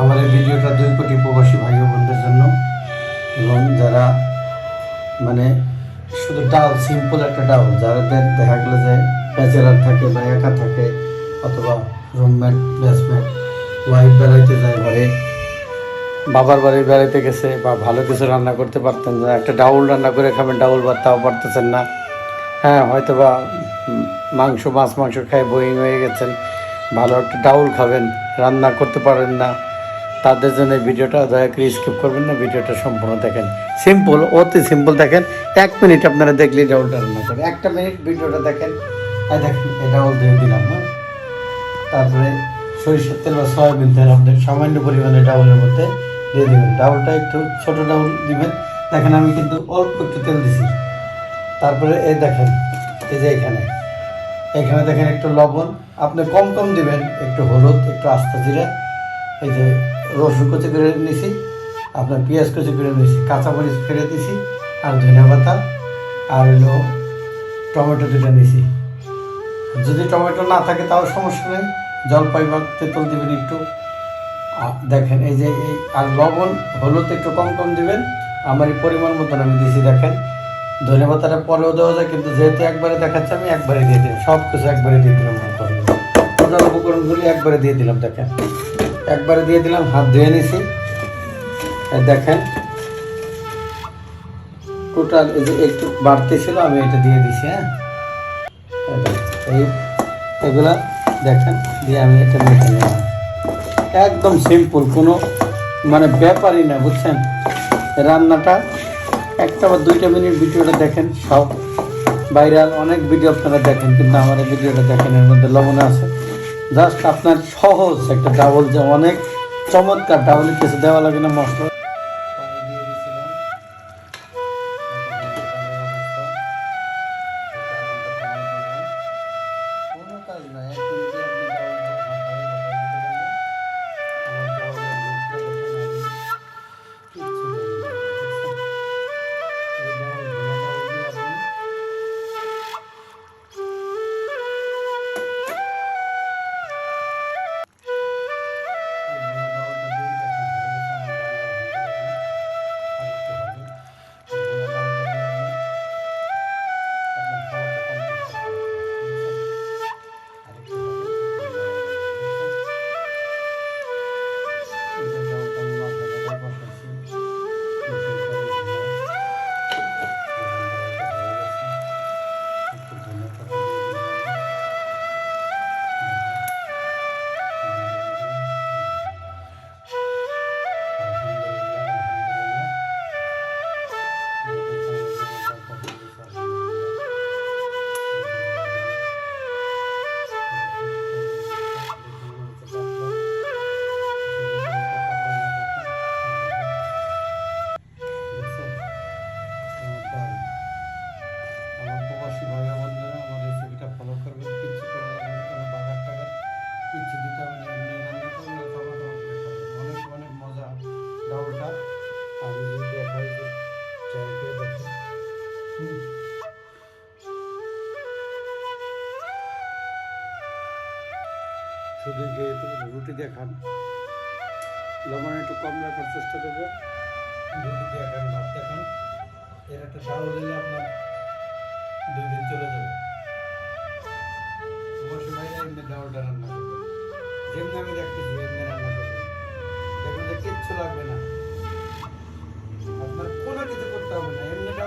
আমার এই ভিডিওটা দুই কোটি প্রবাসী ভাই বোনদের জন্য। এবং যারা মানে শুধু ডাল সিম্পল একটা ডাল, যাদের দেখা গেলো যে ব্যাচেলার থাকে বা একা থাকে অথবা রুমমেট ব্যাচমেট ওয়াইফ বেড়াইতে যায় ঘরে, বাবার বাড়ি বেড়াইতে গেছে বা ভালো কিছু রান্না করতে পারতেন না, একটা ডাউল রান্না করে খাবেন, ডাউল ভাত তাও পারতেছেন না। হ্যাঁ হয়তো বা মাংস, মাছ, মাংস খায় বোয়িং হয়ে গেছেন, ভালো একটা ডাউল খাবেন, রান্না করতে পারেন না। তাদের জন্য ভিডিওটা, দয়া করে স্কিপ করবেন না, ভিডিওটা সম্পূর্ণ দেখেন। সিম্পল অতি সিম্পল দেখেন। এক মিনিট আপনারা দেখলেই ডাউলটা রান্না করে। একটা মিনিট ভিডিওটা দেখেন। আর দেখেন ডাউল দিয়ে দিলাম হ্যাঁ? তারপরে সরিষার তেল বা সয়াবিন তেল আপনি সামান্য পরিমাণে ডাউলের মধ্যে দিয়ে দেবেন। ডাউলটা একটু ছোট ডাউল দিবেন। দেখেন, আমি কিন্তু অল্প একটু তেল দিছি। তারপরে এই দেখেন, এই যে এখানে। এখানে দেখেন একটু লবণ। আপনি কম কম দিবেন, একটু হলুদ, একটু আস্তা জিরে। এই যে রসুন কুচি করে নিছি, আপনার পেঁয়াজ কুচি করে নিছি, কাঁচামরিচ ফেলে দিছি, আর ধনিয়া পাতা, আর হলো টমেটো দুটো নিছি। যদি টমেটো না থাকে তাও সমস্যা নেই জলপাই বা তেঁতুল দিবেন একটু। দেখেন এই যে এই, আর লবণ, হলুদ একটু কম কম দিবেন। আমার এই পরিমাণ মতন আমি দিছি, দেখেন। ধনে পাতাটা পরেও দেওয়া যায়, কিন্তু যেহেতু একবারে দেখাচ্ছে, আমি একবারে দিয়ে দিলাম। সব কিছু একবারে দিয়ে দিলাম উপকরণগুলি একবারে দিয়ে দিলাম, দেখেন। একবারে দিয়ে দিলাম, হাত ধুয়ে নিছি। দেখেন টোটাল এই যে একটু বাড়তে ছিল, আমি এটা দিয়ে দিছি হ্যাঁ? এই এগুলা দেখেন, দিয়ে আমি এটা মেখে নিলাম। একদম সিম্পল কোনো মানে ব্যাপারই না, বুঝছেন? রান্নাটা একটা বা দুইটা মিনিট ভিডিওটা দেখেন, সব ভাইরাল, অনেক ভিডিও আপনারা দেখেন, কিন্তু আমার ভিডিওটা দেখেন, এর মধ্যে লবণ আছে। জাস্ট আপনার সহজ একটা ডাবল যে অনেক চমৎকার ডাবলে কিছু দেওয়া লাগে না মশলা কিচ্ছু দিতে হবে না, এমনি খাবেন অনেক অনেক মজা ডাউলটা আমি দেখাই দেখেন যেহেতু রুটি দিয়ে খান, লবণ একটু কম রাখার চেষ্টা করবেন রুটি দিয়ে খান, ভাত দিয়ে খান, এর একটা ডাউল হলে আপনার দুই দিন চলে যাবে। অবশ্যই ভাইরা এমনি ডাউলটা রান্না করবেন এমনি আমি দেখতেছি এমনি কিচ্ছু লাগবে না। আপনার কোনো কিছু করতে হবে না। এমনিটা